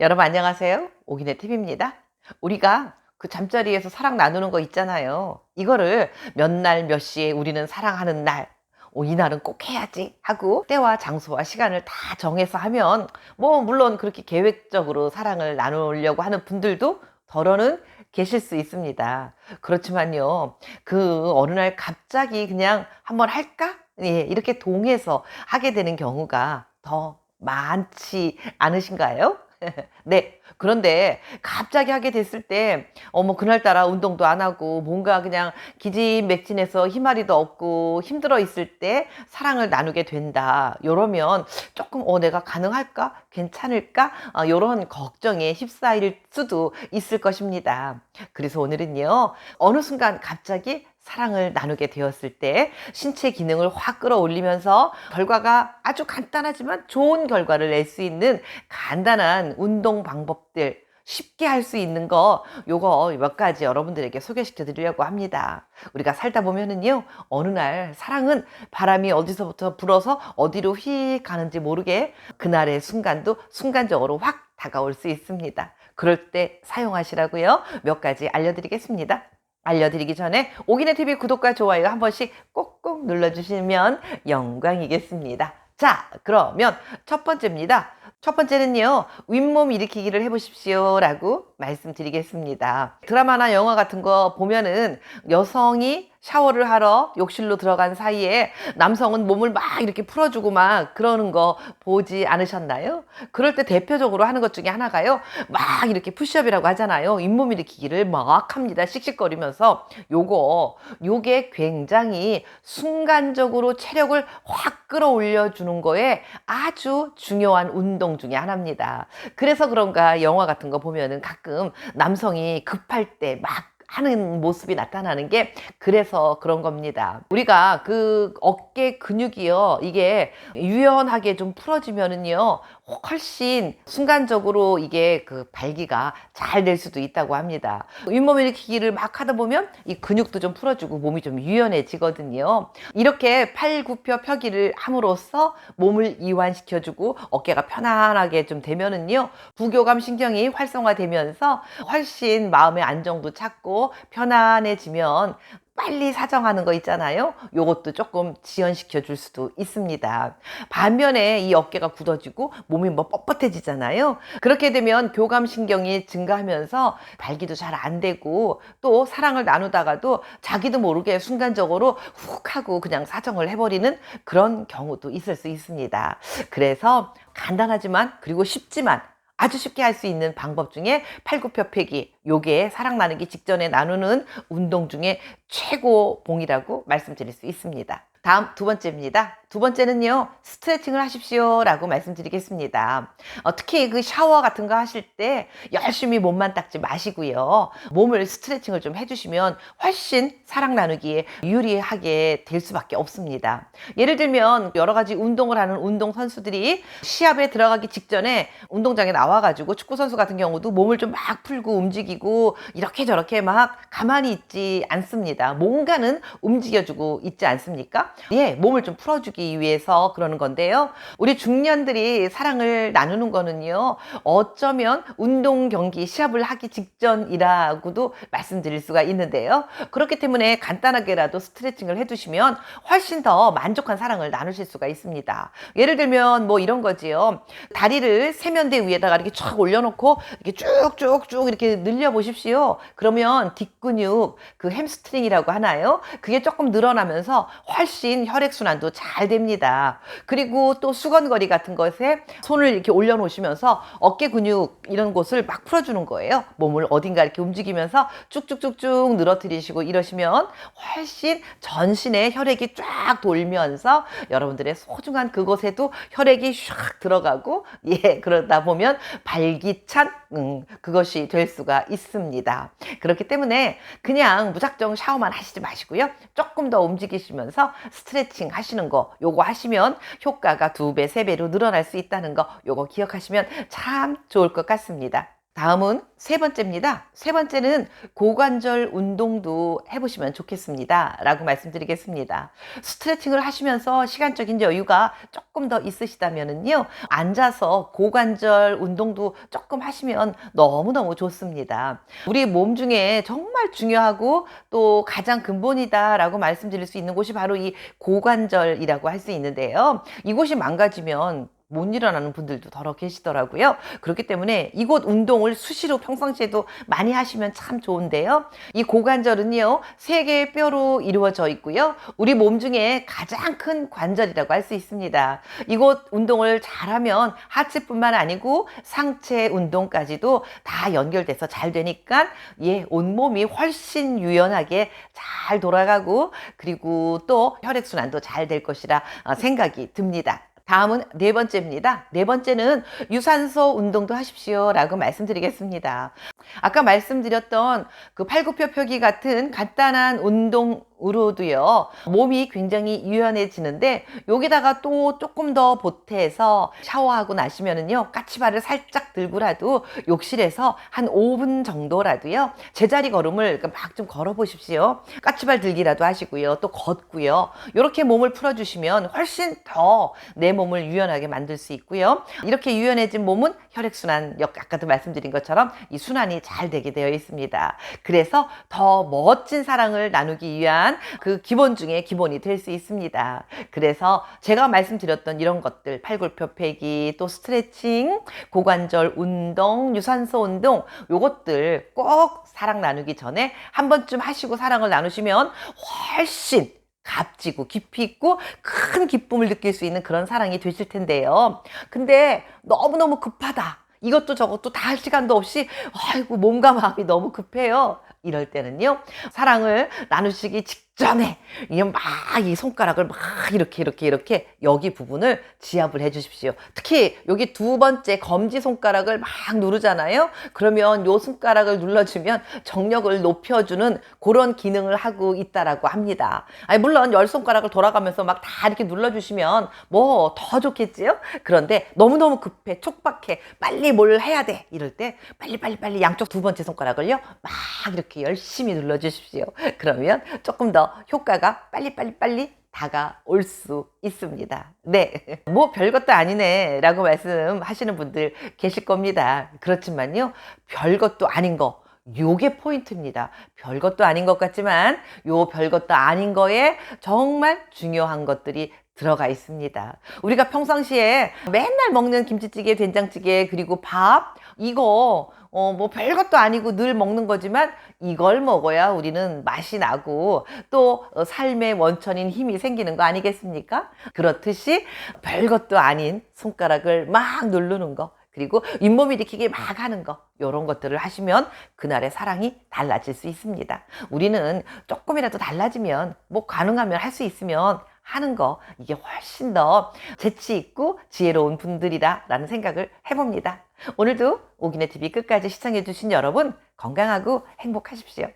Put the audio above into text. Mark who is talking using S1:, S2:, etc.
S1: 여러분 안녕하세요. 오기네 TV입니다. 우리가 그 잠자리에서 사랑 나누는 거 있잖아요. 이거를 몇 날 몇 시에 우리는 사랑하는 날, 오, 이 날은 꼭 해야지 하고 때와 장소와 시간을 다 정해서 하면 뭐 물론 그렇게 계획적으로 사랑을 나누려고 하는 분들도 덜어는 계실 수 있습니다. 그렇지만요, 그 어느 날 갑자기 그냥 한번 할까? 예, 이렇게 동해서 하게 되는 경우가 더 많지 않으신가요? 네. 그런데 갑자기 하게 됐을 때, 어머, 그날따라 운동도 안 하고, 뭔가 그냥 기진맥진해서 힘마리도 없고, 힘들어 있을 때 사랑을 나누게 된다. 요러면 조금, 어, 내가 가능할까? 괜찮을까? 어, 요런 걱정에 휩싸일 수도 있을 것입니다. 그래서 오늘은요, 어느 순간 갑자기 사랑을 나누게 되었을 때 신체 기능을 확 끌어올리면서 결과가 아주 간단하지만 좋은 결과를 낼 수 있는 간단한 운동 방법들 쉽게 할 수 있는 거 요거 몇 가지 여러분들에게 소개시켜 드리려고 합니다. 우리가 살다 보면은요 어느 날 사랑은 바람이 어디서부터 불어서 어디로 휙 가는지 모르게 그날의 순간도 순간적으로 확 다가올 수 있습니다. 그럴 때 사용하시라고요. 몇 가지 알려드리겠습니다. 알려드리기 전에 오기네 TV 구독과 좋아요 한 번씩 꼭꼭 눌러주시면 영광이겠습니다. 자, 그러면 첫 번째입니다. 첫 번째는요, 윗몸 일으키기를 해보십시오. 라고 말씀드리겠습니다. 드라마나 영화 같은 거 보면은 여성이 샤워를 하러 욕실로 들어간 사이에 남성은 몸을 막 이렇게 풀어주고 막 그러는 거 보지 않으셨나요? 그럴 때 대표적으로 하는 것 중에 하나가요. 막 이렇게 푸시업이라고 하잖아요. 잇몸 일으키기를 막 합니다. 씩씩거리면서 요거, 요게 굉장히 순간적으로 체력을 확 끌어올려 주는 거에 아주 중요한 운동 중에 하나입니다. 그래서 그런가 영화 같은 거 보면은 가끔 남성이 급할 때 막 하는 모습이 나타나는 게 그래서 그런 겁니다. 우리가 그 어깨 근육이요. 이게 유연하게 좀 풀어지면은요. 훨씬 순간적으로 이게 그 발기가 잘 될 수도 있다고 합니다. 윗몸 일으키기를 막 하다 보면 이 근육도 좀 풀어주고 몸이 좀 유연해지거든요. 이렇게 팔굽혀 펴기를 함으로써 몸을 이완시켜주고 어깨가 편안하게 좀 되면은요. 부교감 신경이 활성화되면서 훨씬 마음의 안정도 찾고 편안해지면 빨리 사정하는 거 있잖아요. 요것도 조금 지연시켜 줄 수도 있습니다. 반면에 이 어깨가 굳어지고 몸이 뭐 뻣뻣해지잖아요. 그렇게 되면 교감신경이 증가하면서 발기도 잘 안 되고 또 사랑을 나누다가도 자기도 모르게 순간적으로 훅 하고 그냥 사정을 해버리는 그런 경우도 있을 수 있습니다. 그래서 간단하지만 그리고 쉽지만 아주 쉽게 할 수 있는 방법 중에 팔굽혀펴기 요게 사랑 나누기 직전에 나누는 운동 중에 최고 봉이라고 말씀드릴 수 있습니다. 다음 두 번째입니다. 두 번째는요, 스트레칭을 하십시오. 라고 말씀드리겠습니다. 어, 특히 그 샤워 같은 거 하실 때 열심히 몸만 닦지 마시고요. 몸을 스트레칭을 좀 해주시면 훨씬 사랑 나누기에 유리하게 될 수밖에 없습니다. 예를 들면 여러 가지 운동을 하는 운동 선수들이 시합에 들어가기 직전에 운동장에 나와가지고 축구 선수 같은 경우도 몸을 좀 막 풀고 움직이고 이렇게 저렇게 막 가만히 있지 않습니다. 뭔가는 움직여주고 있지 않습니까? 예, 몸을 좀 풀어주기 위해서 그러는 건데요. 우리 중년들이 사랑을 나누는 거는요. 어쩌면 운동 경기 시합을 하기 직전이라고도 말씀드릴 수가 있는데요. 그렇기 때문에 간단하게라도 스트레칭을 해두시면 훨씬 더 만족한 사랑을 나누실 수가 있습니다. 예를 들면 뭐 이런 거지요. 다리를 세면대 위에다가 이렇게 쫙 올려놓고 이렇게 쭉쭉쭉 이렇게 늘려 보십시오. 그러면 뒷근육 그 햄스트링이라고 하나요? 그게 조금 늘어나면서 훨씬 혈액순환도 잘 됩니다. 그리고 또 수건거리 같은 것에 손을 이렇게 올려놓으시면서 어깨 근육 이런 곳을 막 풀어주는 거예요. 몸을 어딘가 이렇게 움직이면서 쭉쭉쭉쭉 늘어뜨리시고 이러시면 훨씬 전신에 혈액이 쫙 돌면서 여러분들의 소중한 그곳에도 혈액이 샥 들어가고 예 그러다 보면 발기찬 음, 그것이 될 수가 있습니다. 그렇기 때문에 그냥 무작정 샤워만 하시지 마시고요. 조금 더 움직이시면서 스트레칭 하시는 거 요거 하시면 효과가 두 배, 세 배로 늘어날 수 있다는 거 요거 기억하시면 참 좋을 것 같습니다. 다음은 세 번째입니다. 세 번째는 고관절 운동도 해보시면 좋겠습니다. 라고 말씀드리겠습니다. 스트레칭을 하시면서 시간적인 여유가 조금 더 있으시다면요. 앉아서 고관절 운동도 조금 하시면 너무너무 좋습니다. 우리 몸 중에 정말 중요하고 또 가장 근본이다라고 말씀드릴 수 있는 곳이 바로 이 고관절이라고 할 수 있는데요. 이곳이 망가지면 못 일어나는 분들도 더러 계시더라고요. 그렇기 때문에 이곳 운동을 수시로 평상시에도 많이 하시면 참 좋은데요. 이 고관절은요, 세 개의 뼈로 이루어져 있고요. 우리 몸 중에 가장 큰 관절이라고 할 수 있습니다. 이곳 운동을 잘하면 하체뿐만 아니고 상체 운동까지도 다 연결돼서 잘 되니까 예, 온몸이 훨씬 유연하게 잘 돌아가고 그리고 또 혈액순환도 잘 될 것이라 어, 생각이 듭니다. 다음은 네 번째입니다. 네 번째는 유산소 운동도 하십시오. 라고 말씀드리겠습니다. 아까 말씀드렸던 그 팔굽혀 펴기 같은 간단한 운동 으로도요, 몸이 굉장히 유연해지는데, 여기다가 또 조금 더 보태서 샤워하고 나시면은요, 까치발을 살짝 들고라도 욕실에서 한 5분 정도라도요, 제자리 걸음을 막 좀 걸어 보십시오. 까치발 들기라도 하시고요, 또 걷고요. 이렇게 몸을 풀어 주시면 훨씬 더 내 몸을 유연하게 만들 수 있고요. 이렇게 유연해진 몸은 혈액순환, 아까도 말씀드린 것처럼 이 순환이 잘 되게 되어 있습니다. 그래서 더 멋진 사랑을 나누기 위한 그 기본 중에 기본이 될 수 있습니다. 그래서 제가 말씀드렸던 이런 것들, 팔굽혀 펴기, 또 스트레칭, 고관절 운동, 유산소 운동, 요것들 꼭 사랑 나누기 전에 한 번쯤 하시고 사랑을 나누시면 훨씬 값지고 깊이 있고 큰 기쁨을 느낄 수 있는 그런 사랑이 되실 텐데요. 근데 너무너무 급하다. 이것도 저것도 다 할 시간도 없이 아이고 몸과 마음이 너무 급해요. 이럴 때는요. 사랑을 나누시기 직전 에막이 손가락을 막 이렇게 이렇게 이렇게 여기 부분을 지압을 해 주십시오. 특히 여기 두 번째 검지 손가락을 막 누르잖아요. 그러면 요 손가락을 눌러주면 정력을 높여주는 그런 기능을 하고 있다라고 합니다. 아니 물론 열 손가락을 돌아가면서 막 다 이렇게 눌러주시면 뭐 더 좋겠지요. 그런데 너무 너무 급해 촉박해 빨리 뭘 해야 돼 이럴 때 빨리 빨리 빨리 양쪽 두 번째 손가락을요 막 이렇게 열심히 눌러주십시오. 그러면 조금 더 효과가 빨리 빨리 빨리 다가올 수 있습니다. 네. 뭐 별것도 아니네 라고 말씀하시는 분들 계실 겁니다. 그렇지만요. 별것도 아닌 거. 요게 포인트입니다. 별것도 아닌 것 같지만 요 별것도 아닌 거에 정말 중요한 것들이 들어가 있습니다. 우리가 평상시에 맨날 먹는 김치찌개, 된장찌개, 그리고 밥, 이거, 어, 뭐 별것도 아니고 늘 먹는 거지만 이걸 먹어야 우리는 맛이 나고 또 어, 삶의 원천인 힘이 생기는 거 아니겠습니까? 그렇듯이 별것도 아닌 손가락을 막 누르는 거, 그리고 잇몸 일으키기 막 하는 거 이런 것들을 하시면 그날의 사랑이 달라질 수 있습니다. 우리는 조금이라도 달라지면 뭐 가능하면 할 수 있으면 하는 거 이게 훨씬 더 재치 있고 지혜로운 분들이다라는 생각을 해봅니다. 오늘도 오기네 TV 끝까지 시청해 주신 여러분 건강하고 행복하십시오.